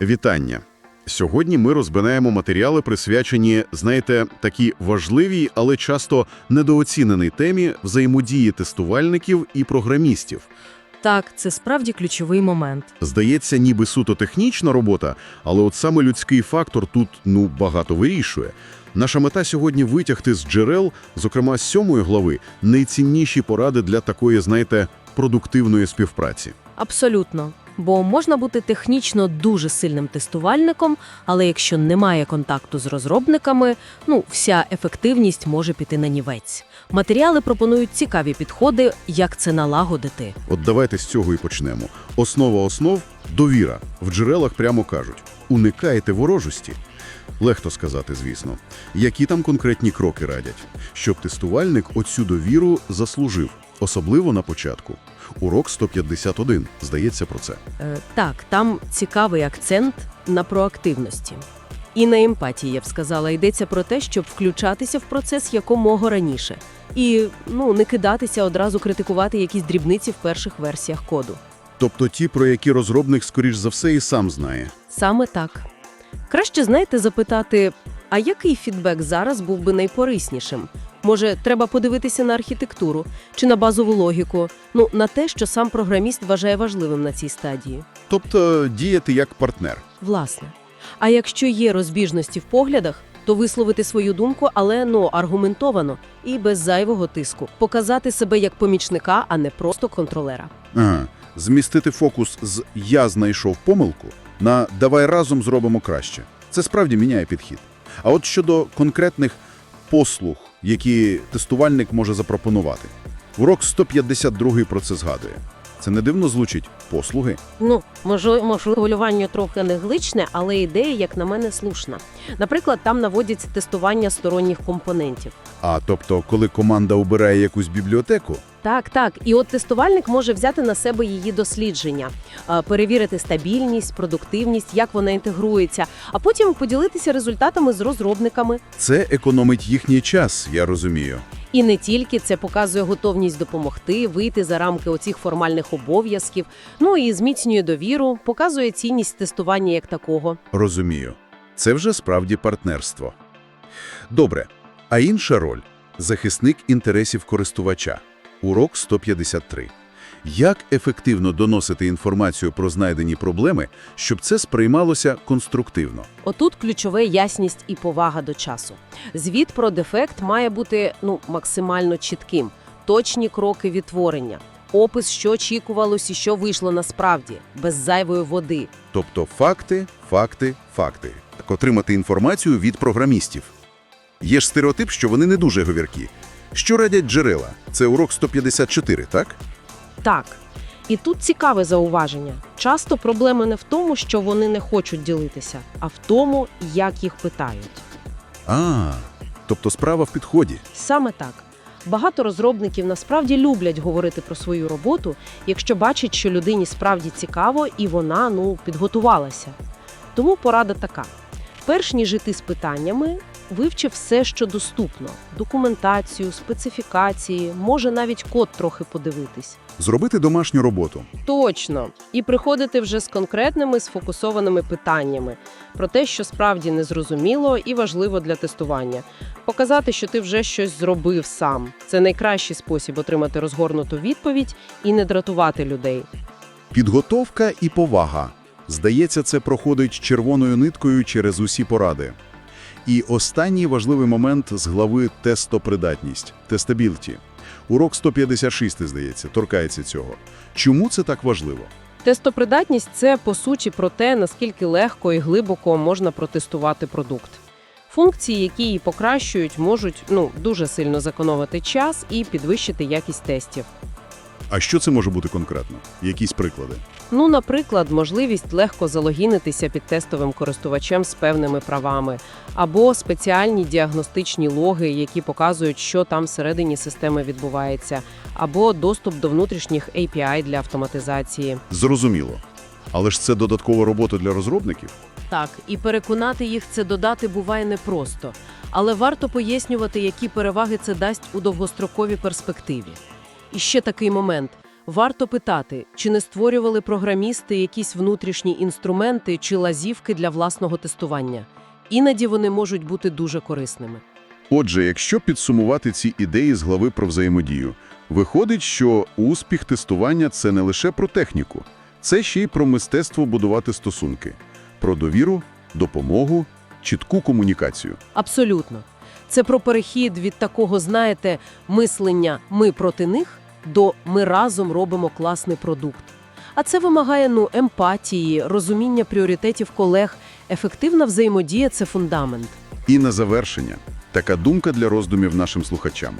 Вітання! Сьогодні ми розбираємо матеріали, присвячені, знаєте, такій важливій, але часто недооціненій темі взаємодії тестувальників і програмістів. Так, це справді ключовий момент. Здається, ніби суто технічна робота, але от саме людський фактор тут, ну, багато вирішує. Наша мета сьогодні витягти з джерел, зокрема з сьомої глави, найцінніші поради для такої, знаєте, продуктивної співпраці. Абсолютно. Бо можна бути технічно дуже сильним тестувальником, але якщо немає контакту з розробниками, ну, вся ефективність може піти на нівець. Матеріали пропонують цікаві підходи, як це налагодити. От давайте з цього і почнемо. Основа основ – довіра. В джерелах прямо кажуть – уникайте ворожості. Легко сказати, звісно. Які там конкретні кроки радять? Щоб тестувальник оцю довіру заслужив, особливо на початку. Урок 151, здається про це. Е, так, там цікавий акцент на проактивності. І на емпатії, я б сказала, йдеться про те, щоб включатися в процес якомога раніше. І ну, не кидатися одразу критикувати якісь дрібниці в перших версіях коду. Тобто ті, про які розробник, скоріш за все, і сам знає. Саме так. Краще, знаєте, запитати, а який фідбек зараз був би найкориснішим? Може, треба подивитися на архітектуру чи на базову логіку, ну, на те, що сам програміст вважає важливим на цій стадії. Тобто діяти як партнер. Власне. А якщо є розбіжності в поглядах, то висловити свою думку, але ну аргументовано і без зайвого тиску, показати себе як помічника, а не просто контролера. Ага. Змістити фокус з «я знайшов помилку» на «давай разом зробимо краще». Це справді міняє підхід. А от щодо конкретних послуг, які тестувальник може запропонувати. Урок 152 про це згадує. Це не дивно звучить послуги. Ну, можливо, регулювання трохи не гличне, але ідея, як на мене, слушна. Наприклад, там наводяться тестування сторонніх компонентів. А тобто, коли команда обирає якусь бібліотеку, Так, так. І от тестувальник може взяти на себе її дослідження, е, перевірити стабільність, продуктивність, як вона інтегрується, а потім поділитися результатами з розробниками. це економить їхній час, я розумію. І не тільки це показує готовність допомогти, вийти за рамки оцих формальних обов'язків, ну і зміцнює довіру, показує цінність тестування як такого. Розумію. Це вже справді партнерство. Добре. А інша роль – захисник інтересів користувача. Урок 153. Як ефективно доносити інформацію про знайдені проблеми, щоб це сприймалося конструктивно? Отут ключове ясність і повага до часу. Звіт про дефект має бути ну максимально чітким, точні кроки відтворення, опис, що очікувалось і що вийшло насправді, без зайвої води. Тобто факти, факти, факти. Так отримати інформацію від програмістів. Є ж стереотип, що вони не дуже говіркі. Що радять джерела? Це урок 154, так? Так. І тут цікаве зауваження. Часто проблеми не в тому, що вони не хочуть ділитися, а в тому, як їх питають. А, тобто справа в підході. Саме так. Багато розробників насправді люблять говорити про свою роботу, якщо бачать, що людині справді цікаво і вона ну підготувалася. Тому порада така: перш ніж іти з питаннями, вивчи все, що доступно: документацію, специфікації, може навіть код трохи подивитись. Зробити домашню роботу. Точно, і приходити вже з конкретними сфокусованими питаннями про те, що справді незрозуміло і важливо для тестування. Показати, що ти вже щось зробив сам. Це найкращий спосіб отримати розгорнуту відповідь і не дратувати людей. Підготовка і повага. Здається, це проходить червоною ниткою через усі поради. І останній важливий момент з глави «Тестопридатність» – «Тестабіліті». Урок 156, здається, торкається цього. Чому це так важливо? Тестопридатність це по суті про те, наскільки легко і глибоко можна протестувати продукт. Функції, які її покращують, можуть ну дуже сильно зекономити час і підвищити якість тестів. А що це може бути конкретно? Якісь приклади? Ну, наприклад, можливість легко залогінитися під тестовим користувачем з певними правами, або спеціальні діагностичні логи, які показують, що там всередині системи відбувається, або доступ до внутрішніх API для автоматизації. Зрозуміло. Але ж це додаткова робота для розробників? Так, і переконати їх це додати буває непросто, але варто пояснювати, які переваги це дасть у довгостроковій перспективі. І ще такий момент. Варто питати, чи не створювали програмісти якісь внутрішні інструменти чи лазівки для власного тестування. Іноді вони можуть бути дуже корисними. Отже, якщо підсумувати ці ідеї з глави про взаємодію, виходить, що успіх тестування – це не лише про техніку. Це ще й про мистецтво будувати стосунки. Про довіру, допомогу, чітку комунікацію. Абсолютно. Це про перехід від такого, знаєте, мислення «ми проти них» до «ми разом робимо класний продукт». А це вимагає ну, емпатії, розуміння пріоритетів колег. Ефективна взаємодія – це фундамент. І на завершення – така думка для роздумів нашим слухачам.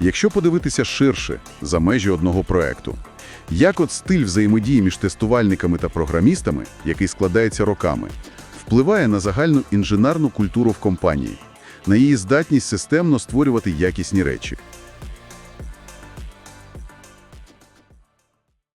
Якщо подивитися ширше, за межі одного проекту, як от стиль взаємодії між тестувальниками та програмістами, який складається роками, впливає на загальну інженерну культуру в компанії, на її здатність системно створювати якісні речі.